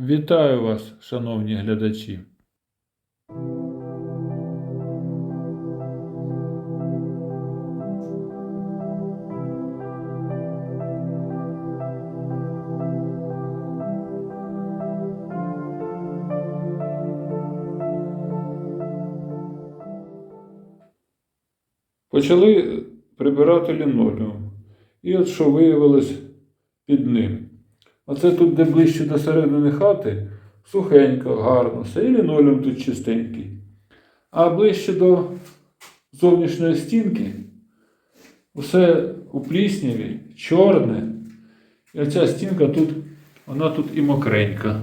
Вітаю вас, шановні глядачі. Почали прибирати лінолеум. І от що виявилось під ним. Оце тут, де ближче до середини хати, сухенько, гарно, все, і лінолеум тут чистенький. А ближче до зовнішньої стінки усе у плісняві, чорне. І оця стінка тут, вона тут і мокренька.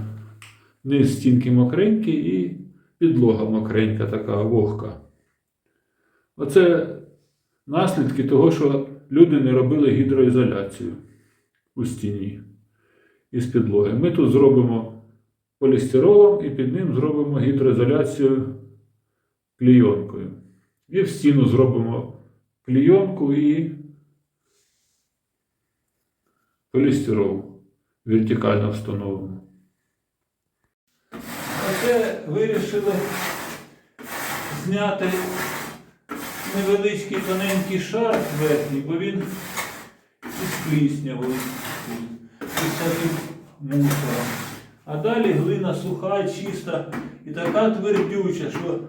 Низ стінки мокренький і підлога мокренька, така вогка. Оце наслідки того, що люди не робили гідроізоляцію у стіні із підлоги. Ми тут зробимо полістиролом і під ним зробимо гідроізоляцію клійонкою. І в стіну зробимо клійонку і полістирол вертикально встановимо. Оце вирішили зняти невеличкий тоненький шар верхній, бо він із пліснявою, із мусором. А далі глина суха, чиста і така твердюча, що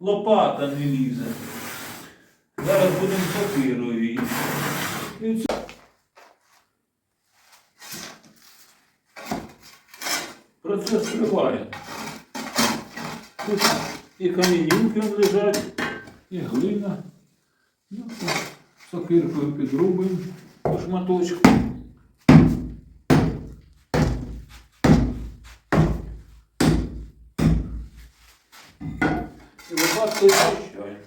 лопата не лізе. Зараз будемо сокирою її. І це- Процес триває. Тут і камінюки лежать, і глина. Ну, сокиркою підрубуємо по шматочку. Лопаткою очищаємо.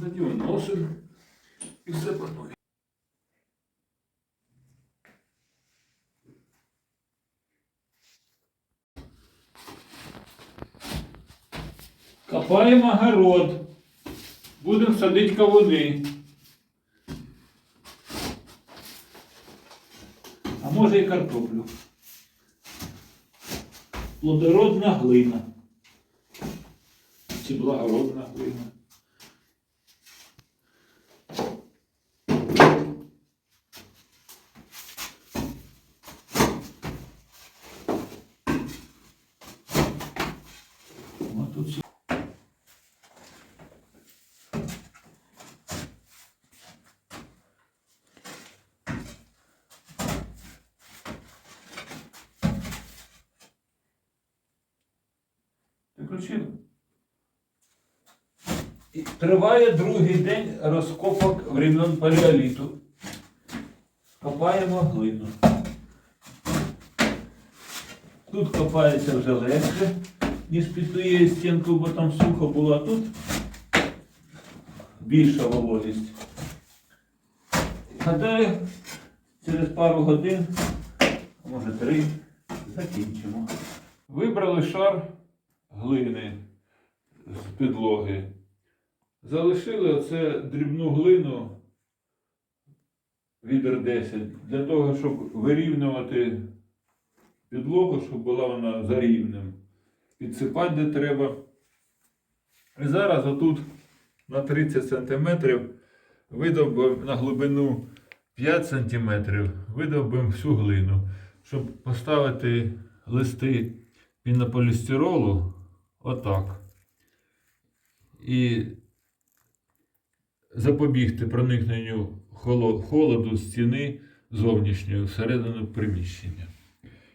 Тоді вносимо і все по. Копаємо огород. Будемо садити кавуни. А може і картоплю. Плодородна глина. Чи благородна глина. От тут всі- Ти? І Триває другий день розкопок времен палеоліту. Копаємо глину. Тут копається вже легше, ніж під тією стінкою, бо там сухо було, тут більша вологість. Гадаю, через пару годин, може три, закінчимо. Вибрали шар глини з підлоги. Залишили оце дрібну глину відер 10 для того, щоб вирівнювати підлогу, щоб була вона за рівнем. Підсипати де треба. І зараз отут на 30 см видовбимо на глибину 5 см, видовбимо всю глину, щоб поставити листи пінополістиролу отак. І запобігти проникненню холоду стіни зовнішньої всередину приміщення.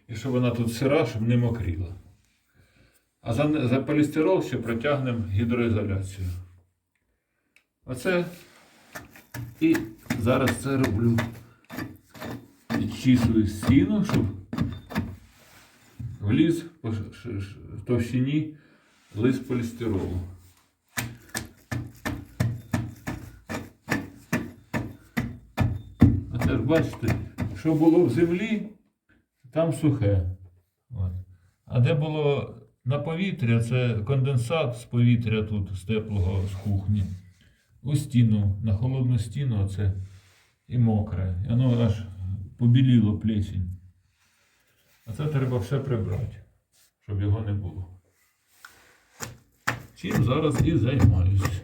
І щоб вона тут сира, щоб не мокріла. А за, за полістирол ще протягнемо гідроізоляцію. Оце і зараз це роблю. Підчісую стіну, щоб вліз ш- товщині лист полістиролу. Оце ж бачите, що було в землі, там сухе. А де було на повітря, це конденсат з повітря тут, з теплого, з кухні. У стіну, на холодну стіну оце і мокре. І воно аж побіліло плесінь. А це треба все прибрати, щоб його не було. Чим зараз і займаюся.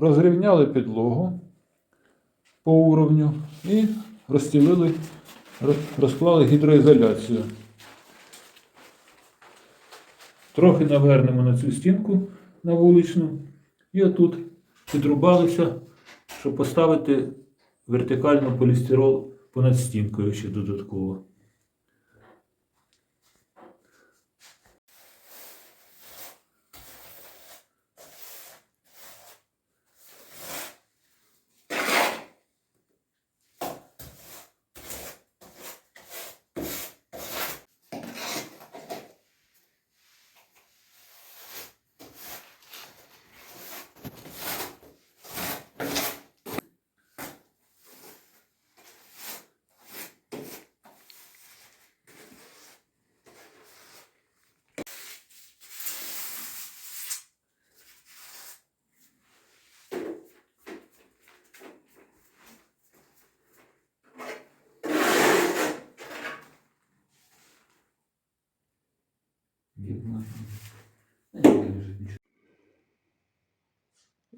Розрівняли підлогу по уровню і розстілили, розклали гідроізоляцію. Трохи навернемо на цю стінку на вуличну. І отут підрубалися, щоб поставити вертикально полістирол понад стінкою ще додатково.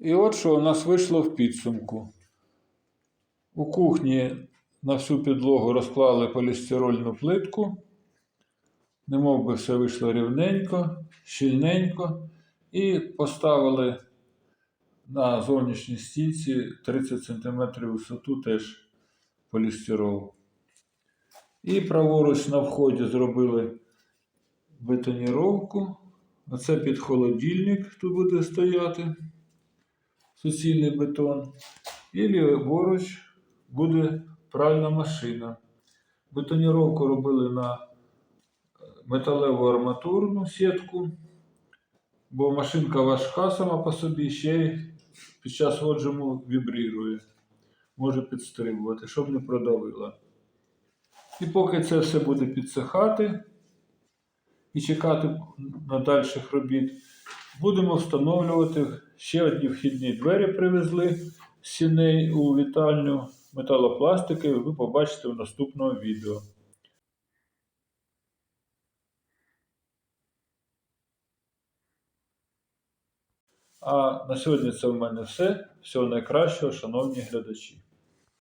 І от що у нас вийшло в підсумку. У кухні на всю підлогу розклали полістирольну плитку. Немов би все вийшло рівненько, щільненько. І поставили на зовнішній стінці 30 см висоту теж полістирол. І праворуч на вході зробили бетоніровку. Оце під холодильник тут буде стояти суцільний бетон. І ліворуч буде пральна машина. Бетоніровку робили на е, металеву арматурну сітку, бо машинка важка сама по собі, ще й під час отжиму вібрірує, може підстрибувати, щоб не продавила. І поки це все буде підсихати і чекати на дальших робіт, будемо встановлювати ще одні вхідні двері привезли з сіней у вітальню металопластики, ви побачите в наступному відео. А на сьогодні це в мене все. Всього найкращого, шановні глядачі.